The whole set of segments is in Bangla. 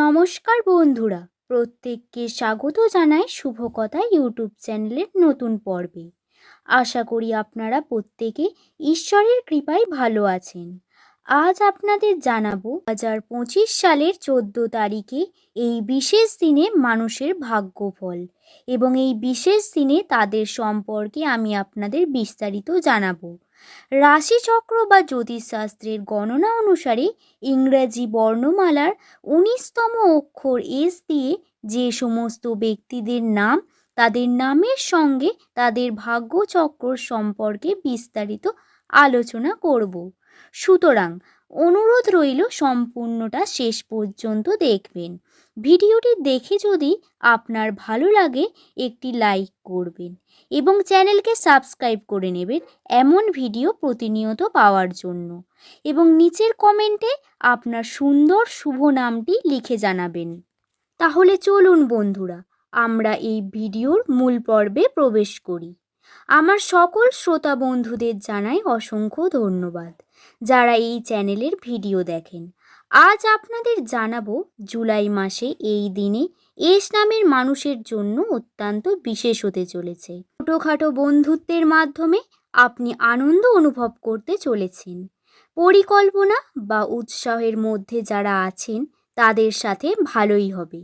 নমস্কার বন্ধুরা, প্রত্যেককে স্বাগত জানাই শুভকথা ইউটিউব চ্যানেলের নতুন পর্বে। আশা করি আপনারা প্রত্যেকে ঈশ্বরের কৃপায় ভালো আছেন। আজ আপনাদের জানাব হাজার পঁচিশ সালের চোদ্দ তারিখে এই বিশেষ দিনে মানুষের ভাগ্যফল এবং এই বিশেষ দিনে তাদের সম্পর্কে আমি আপনাদের বিস্তারিত জানাব। রাশিচক্র বা জ্যোতিষশাস্ত্রের গণনা অনুসারে ইংরেজি বর্ণমালার উনিশতম অক্ষর এস দিয়ে যে সমস্ত ব্যক্তিদের নাম, তাদের নামের সঙ্গে তাদের ভাগ্যচক্র সম্পর্কে বিস্তারিত আলোচনা করব। সুতরাং অনুরোধ রইল সম্পূর্ণটা শেষ পর্যন্ত দেখবেন। ভিডিওটি দেখে যদি আপনার ভালো লাগে, একটি লাইক করবেন এবং চ্যানেলকে সাবস্ক্রাইব করে নেবেন এমন ভিডিও প্রতিনিয়ত পাওয়ার জন্য এবং নিচের কমেন্টে আপনার সুন্দর শুভ নামটি লিখে জানাবেন। তাহলে চলুন বন্ধুরা, আমরা এই ভিডিওর মূল পর্বে প্রবেশ করি। আমার সকল শ্রোতা বন্ধুদের জানাই অসংখ্য ধন্যবাদ যারা এই চ্যানেলের ভিডিও দেখেন। আজ আপনাদের জানাব জুলাই মাসে এই দিনে এস নামের মানুষের জন্য অত্যন্ত বিশেষ হতে চলেছে। ছোটোখাটো বন্ধুত্বের মাধ্যমে আপনি আনন্দ অনুভব করতে চলেছেন। পরিকল্পনা বা উৎসাহের মধ্যে যারা আছেন, তাদের সাথে ভালোই হবে।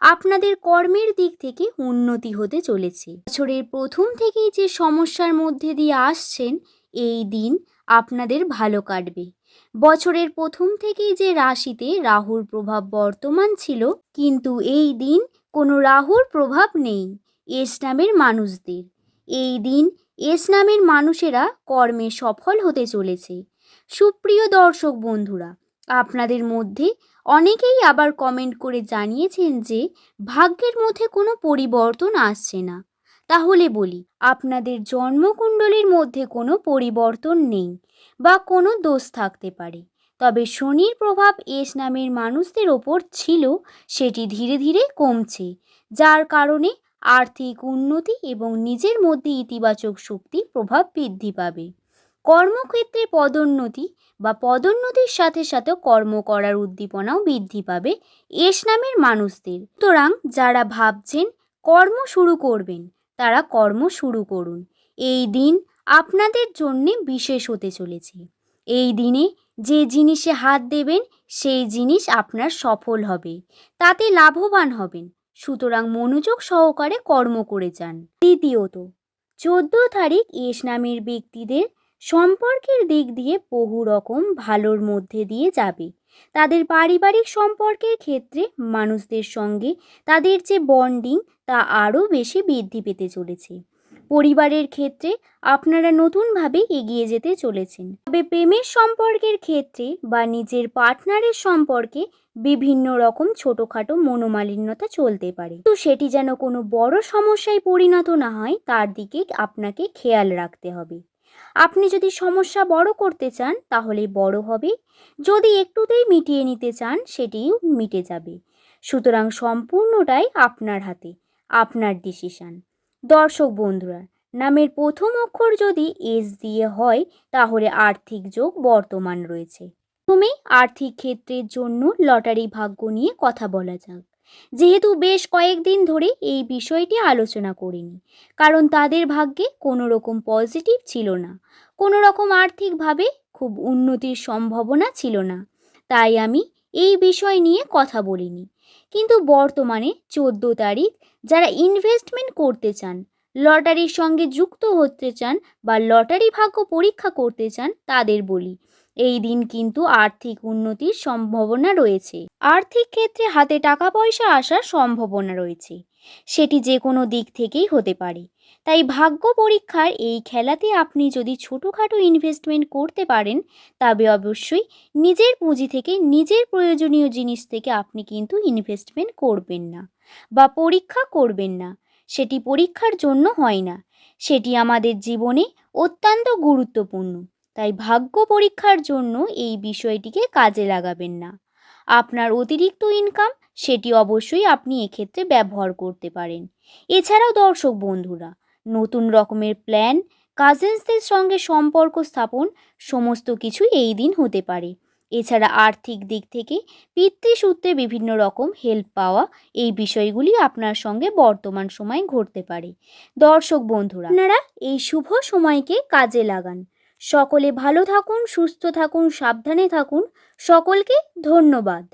আপনাদের কর্মের দিক থেকে উন্নতি হতে চলেছে। বছরের প্রথম থেকেই যে সমস্যার মধ্যে দিয়ে আসছেন, এই দিন আপনাদের ভালো কাটবে। বছরের প্রথম থেকেই যে রাশিতে রাহুর প্রভাব বর্তমান ছিল, কিন্তু এই দিন কোনো রাহুর প্রভাব নেই, এস নামের মানুষদের। এই দিন এস নামের মানুষেরা কর্মে সফল হতে চলেছে। সুপ্রিয় দর্শক বন্ধুরা, আপনাদের মধ্যে অনেকেই আবার কমেন্ট করে জানিয়েছেন যে, ভাগ্যের মধ্যে কোনো পরিবর্তন আসছে না। তাহলে বলি, আপনাদের জন্মকুণ্ডলীর মধ্যে কোনো পরিবর্তন নেই বা কোনো দোষ থাকতে পারে। তবে শনির প্রভাব এস নামের মানুষদের ওপর ছিল, সেটি ধীরে ধীরে কমছে, যার কারণে আর্থিক উন্নতি এবং নিজের মধ্যে ইতিবাচক শক্তি প্রভাব বৃদ্ধি পাবে। কর্মক্ষেত্রে পদোন্নতি বা পদোন্নতির সাথে সাথে কর্ম করার উদ্দীপনাও বৃদ্ধি পাবে এস নামের মানুষদের। সুতরাং যারা ভাবছেন কর্ম শুরু করবেন তারা কর্ম শুরু করুন। এই দিন আপনাদের জন্যে বিশেষ হতে চলেছে। এই দিনে যে জিনিসে হাত দেবেন, সেই জিনিস আপনার সফল হবে। তাতে লাভবান হবেন। সুতরাং মনোযোগ সহকারে কর্ম করে যান। দ্বিতীয়ত, চোদ্দ তারিখ এস নামের ব্যক্তিদের সম্পর্কের দিক দিয়ে বহু রকম ভালোর মধ্যে দিয়ে যাবে। তাদের পারিবারিক সম্পর্কের ক্ষেত্রে মানুষদের সঙ্গে তাদের যে বন্ডিং তা আরও বেশি বৃদ্ধি পেতে চলেছে। পরিবারের ক্ষেত্রে আপনারা নতুনভাবে এগিয়ে যেতে চলেছেন। তবে প্রেমের সম্পর্কের ক্ষেত্রে বা নিজের পার্টনারের সম্পর্কে বিভিন্ন রকম ছোটোখাটো মনোমালিন্যতা চলতে পারে। তো সেটি যেন কোনো বড় সমস্যায় পরিণত না হয়, তার দিকে আপনাকে খেয়াল রাখতে হবে। আপনি যদি সমস্যা বড় করতে চান, তাহলে বড় হবে। যদি একটুতেই মিটিয়ে নিতে চান, সেটিও মিটে যাবে। সুতরাং সম্পূর্ণটাই আপনার হাতে। আপনার ডিসিশান দর্শক বন্ধুরা, নামের প্রথম অক্ষর যদি এস দিয়ে হয়, তাহলে আর্থিক যোগ বর্তমান রয়েছে। প্রথমেই আর্থিক ক্ষেত্রের জন্য লটারি ভাগ্য নিয়ে কথা বলা যাক। যেহেতু বেশ কয়েকদিন ধরে এই বিষয়টি আলোচনা করিনি, কারণ তাদের ভাগ্যে কোনো রকম পজিটিভ ছিল না। কোনো রকম আর্থিকভাবে খুব উন্নতির সম্ভাবনা ছিল না। তাই আমি এই বিষয় নিয়ে কথা বলিনি। কিন্তু বর্তমানে চোদ্দ তারিখ যারা ইনভেস্টমেন্ট করতে চান, লটারির সঙ্গে যুক্ত হতে চান বা লটারি ভাগ্য পরীক্ষা করতে চান তাদের বলি। এই দিন কিন্তু আর্থিক উন্নতির সম্ভাবনা রয়েছে। আর্থিক ক্ষেত্রে হাতে টাকা পয়সা আসার সম্ভাবনা রয়েছে। সেটি যে কোনো দিক থেকেই হতে পারে। তাই ভাগ্য পরীক্ষার এই খেলাতে আপনি যদি ছোটোখাটো ইনভেস্টমেন্ট করতে পারেন, তবে অবশ্যই নিজের পুঁজি থেকে নিজের প্রয়োজনীয় জিনিস থেকে আপনি কিন্তু ইনভেস্টমেন্ট করবেন না বা পরীক্ষা করবেন না। সেটি পরীক্ষার জন্য হয় না। সেটি আমাদের জীবনে অত্যন্ত গুরুত্বপূর্ণ। তাই ভাগ্য পরীক্ষার জন্য এই বিষয়টিকে কাজে লাগাবেন না। আপনার অতিরিক্ত ইনকাম সেটি অবশ্যই আপনি এক্ষেত্রে ব্যবহার করতে পারেন। এছাড়াও দর্শক বন্ধুরা, নতুন রকমের প্ল্যান কাজিনসদের সঙ্গে সম্পর্ক স্থাপন সমস্ত কিছু এই দিন হতে পারে। এছাড়া আর্থিক দিক থেকে পিতৃসূত্রে বিভিন্ন রকম হেল্প পাওয়া এই বিষয়গুলি আপনার সঙ্গে বর্তমান সময়ে ঘটতে পারে। দর্শক বন্ধুরা, আপনারা এই শুভ সময়কে কাজে লাগান। সকলে ভালো থাকুন, সুস্থ থাকুন, সাবধানে থাকুন। সকলকে ধন্যবাদ।